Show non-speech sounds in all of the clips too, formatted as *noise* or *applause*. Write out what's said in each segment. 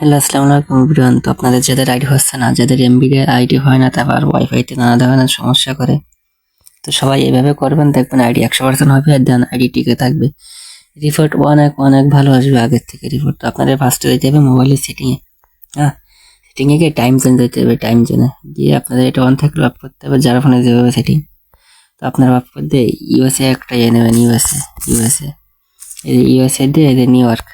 Hello, আসসালামু আলাইকুম everyone. তো আপনাদের যাদের আইডি হচ্ছে না, যাদের এমবি আইডি হয় না তারপর ওয়াইফাইতে নানা ধরনের সমস্যা করে। তো সবাই এভাবে করবেন, দেখবেন আইডি একশো পার্সেন্ট হবে আর দেন আইডি টিকে থাকবে। রিপোর্ট অনেক অনেক ভালো আসবে আগের থেকে রিপোর্ট তো আপনাদের ফার্স্টে দিতে হবে মোবাইলের সেটিংয়ে হ্যাঁ সেটিংয়ে গিয়ে টাইম জোন দিতে হবে টাইম জোনে দিয়ে আপনাদের এটা অন থাকলে অফ করতে হবে, যার ফোনে যেভাবে সেটিং তো আপনারা অফ করে দিয়ে ইউএসএ একটা ইয়ে নেবেন ইউএসএ ইউএসএ এই ইউএসএ দিয়ে নিউ ইয়র্ক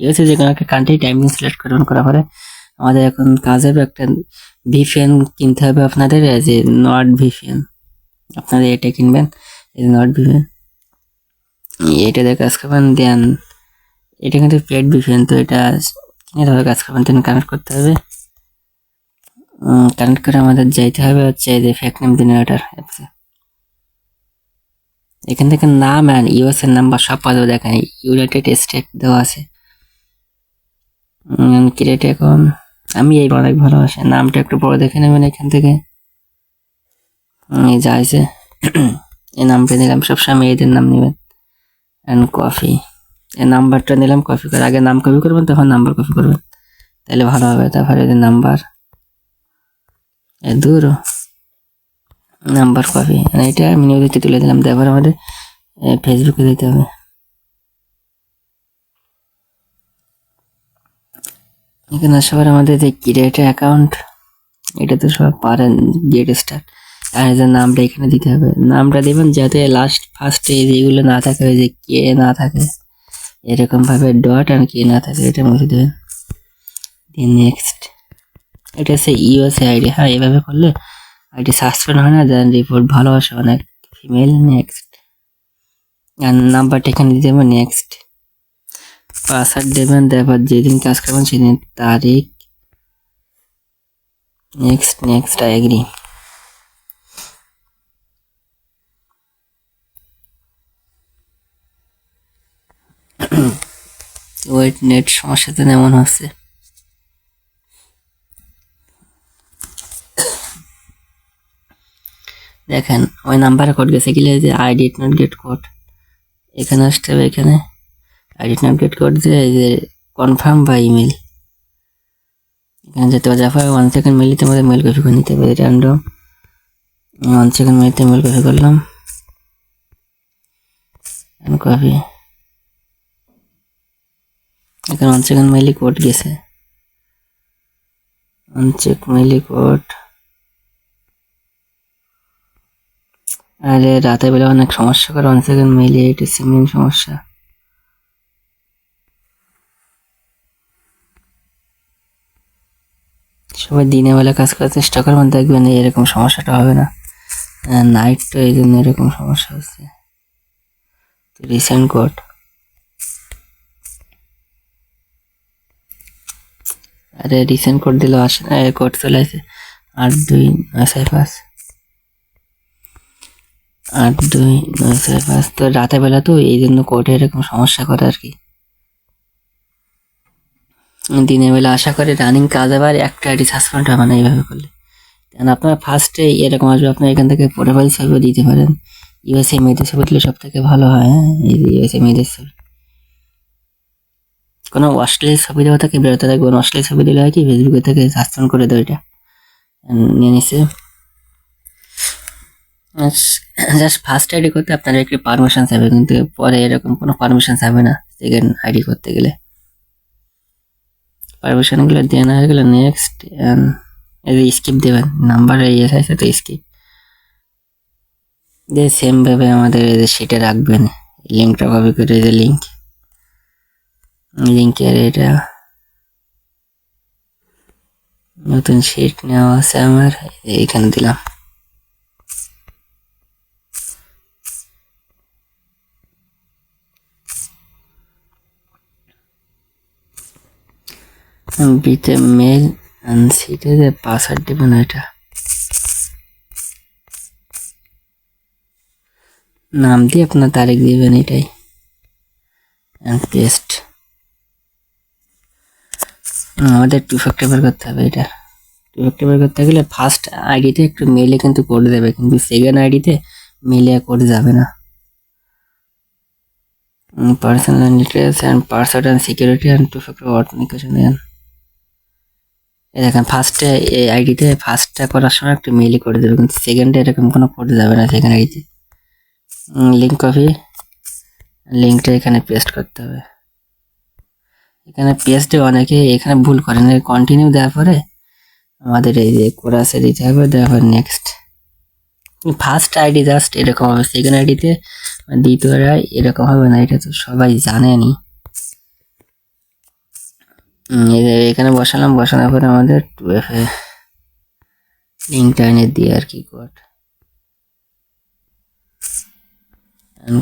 ইউএসএ যে কোনো একটা কান্ট্রি টাইম সিলেক্ট করবেন করার পরে আমাদের এখন কাজ হবে একটা ভিপিএন কিনতে হবে আপনাদের যে নট ভিপিএন আপনাদের এটা কিনবেন, এই নট ভিপিএন এটা দিয়ে কাজ করবেন, দেন এটা কিন্তু পেড ভিপিএন তো এটা কিনে ধরে কাজ করবেন দেন কানেক্ট করতে হবে। কানেক্ট করে আমাদের যাইতে হবে হচ্ছে যে ফেক নেম জেনারেটর অ্যাপসে এখান থেকে নাম অ্যান্ড ইউএস এর নাম্বার সব পাওয়া যাবে, দেখেন ইউনাইটেড স্টেট দেওয়া আছে। ক্রিয়েট এখন? আমি এই অনেক ভালোবাসি। নামটা একটু বড় দেখে নেবেন এখান থেকে। এই যা আছে *clears throat* এই নামটা নিলাম সবসময় এদের নাম নেবেন। অ্যান্ড কফি এই নাম্বারটা নিলাম কপি করে। আগে নাম কপি করবেন, তখন নাম্বার কপি করবেন। তাহলে ভালো হবে, তারপরে এদের নাম্বার। এ দূর। নাম্বার কপি এটা মিনিউ দিতে তুলে দিলাম তারপর আমাদের ফেসবুকে দিতে হবে। এখানে সবার আমাদের যে ক্রিয়েট অ্যাকাউন্ট এটা তো সব পারেন গেট স্টার্ট আর এদের নামটা এখানে দিতে হবে। নামটা দেবেন যাতে লাস্ট ফার্স্টে যেগুলো না থাকে, ওই যে কে না থাকে এরকম ভাবে ডট আর কে না থাকে, এটা মুছে দেবেন। দিয়ে নেক্সট এটা হচ্ছে ইউএসএ আইডি হ্যাঁ এভাবে করলে আইডি সাসপেন্ড হয় না দেন রিপোর্ট ভালো আসে অনেক ফিমেল নেক্সট আর নাম্বারটা এখানে দিতে হবে নেক্সট পাসওয়ার্ড দেবেন তারপর যেদিন কাজ করবেন সেদিন তারিখ next next I agree wait net সমস্যাতে এমন হচ্ছে। দেখেন, ওই নাম্বারে কোড গেছে গেলে যে I did not get code এখানে আসতে হবে, এখানে। I did not get code দিয়ে এই যে কনফার্ম বা ইমেল এখানে যেতে হবে যাফা ওয়ান সেকেন্ড মেলিতে আমাদের মেল কপি করে নিতে হবে র্যান্ডম ওয়ান সেকেন্ড মেলিতে মেল কপি করলাম। কপি এখানে ওয়ান সেকেন্ড মেলি কোড গেছে। ওয়ান চেক মেইলি কোড আরে রাতে বেলা অনেক সমস্যা করে ওয়ান সেকেন্ড মেইলি এটা মেন সমস্যা। সবাই দিনের বেলা কাজ করার চেষ্টা করবেন দেখবেন এরকম সমস্যাটা হবে না। নাইট তো এই জন্য এরকম সমস্যা হচ্ছে। রিসেন্ট কোড আরে রিসেন্ট কোড দিলেও আসে না কোড চলে আসে। আট দুই নয় ছয় পাঁচ। আট দুই নয় ছয় পাঁচ। তো রাতের বেলা তো এই জন্য কোর্টে এরকম সমস্যা করে আর কি। দিনের বেলা আশা করে রানিং কাজ আবার একটা আইডি সাসপেন্ড হবে না এইভাবে করলে। কারণ আপনার ফার্স্টে এরকম আসবে, আপনার এখান থেকে প্রোফাইল ছবিও দিতে পারেন। ইউএসএ মেয়েদের ছবি দিলে সব থেকে ভালো হয় হ্যাঁ? এই যে ইউএসএ মেয়েদের ছবি। কোনো অশ্লীল ছবি দেওয়া থাকে, বেরোতে থাকবে অশ্লীল ছবি দিলে হয় কি ফেসবুকে থেকে সাসপেন্ড করে দেয় এটা নিয়ে নিছে। জাস্ট ফার্স্ট আইডি করতে আপনার একটি পারমিশন চাইবে, কিন্তু পরে এরকম কোনো পারমিশন চাইবে না সেকেন্ড আইডি করতে গেলে। পারমিশনগুলো দেওয়া হয়ে গেলে নেক্সট এই যে স্কিপ দেবেন নাম্বার ইয়ে আছে তো স্কিপ দিয়ে সেম ভাবে আমাদের এই যে সেটা রাখবেন লিঙ্কটা কপি করে যে লিঙ্ক লিঙ্কের এটা নতুন শিট নেওয়া আছে আমার এইখানে দিলাম বিতে মেল অ্যান্ড সিটে যে পাসওয়ার্ড দেবেন ওইটা নাম দিয়ে আপনার তারিখ দিবেন এটাই। অ্যান্ড পেস্ট আমাদের টু ফ্যাক্টর বের করতে হবে এটা। টু ফ্যাক্টর বের করতে গেলে ফার্স্ট আইডিতে একটু মেলে কিন্তু কোড দেবে, কিন্তু সেকেন্ড আইডিতে মেলে কোড যাবে না। Personal details and password and security and two factor authentication এই দেখেন ফার্স্টে এই আইডিতে ফার্স্টটা করার সময় একটু মেইলি করে দেবে, কিন্তু সেকেন্ডে এরকম কোনো কোড যাবে না সেকেন্ড আইডিতে লিঙ্ক কপি লিঙ্কটা এখানে পেস্ট করতে হবে। এখানে পেস্টে অনেকে এখানে ভুল করেন কন্টিনিউ দেওয়ার পরে আমাদের এই যে কোরাসে দিতে হবে, দেওয়ার পর নেক্সট ফার্স্ট আইডি জাস্ট এরকম হবে সেকেন্ড আইডিতে দ্বিতীয়টা এরকম হবে না, এটা তো সবাই জানেনি। এখানে বসালাম, বসানোর পরে আমাদের টু এফ এ লিঙ্কটা এনে দিয়ে আর কি code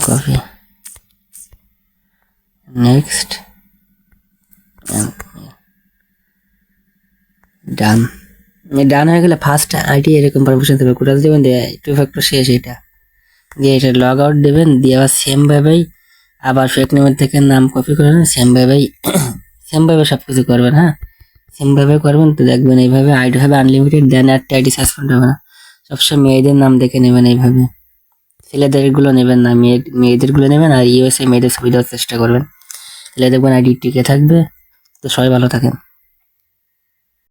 copy next done done হয়ে গেলে ফার্স্ট আইডি এরকম পারমিশন দেবে। কোথাও দেবেন? টু ফ্যাক্টর শেষ এটা। দিয়ে এটা লগ আউট দেবেন। দিয়ে আবার সেম ভাবেই আবার ফেক নেমের থেকে নাম কপি করে নেন সেম ভাবেই সেম ভাবে সব কিছু করবেন হ্যাঁ? সেমভাবে করবেন তো দেখবেন এইভাবে আইডি হবে আনলিমিটেড দেন একটা আইডি সাসপেন্ড হবে না। সবসময় মেয়েদের নাম দেখে নেবেন এইভাবে। ছেলেদেরগুলো নেবেন না, মেয়ে, মেয়েদেরগুলো নেবেন আর ইউএসএ মেয়েদের দেওয়ার চেষ্টা করবেন। তাহলে দেখবেন আইডি টিকে থাকবে। তো সবাই ভালো থাকেন।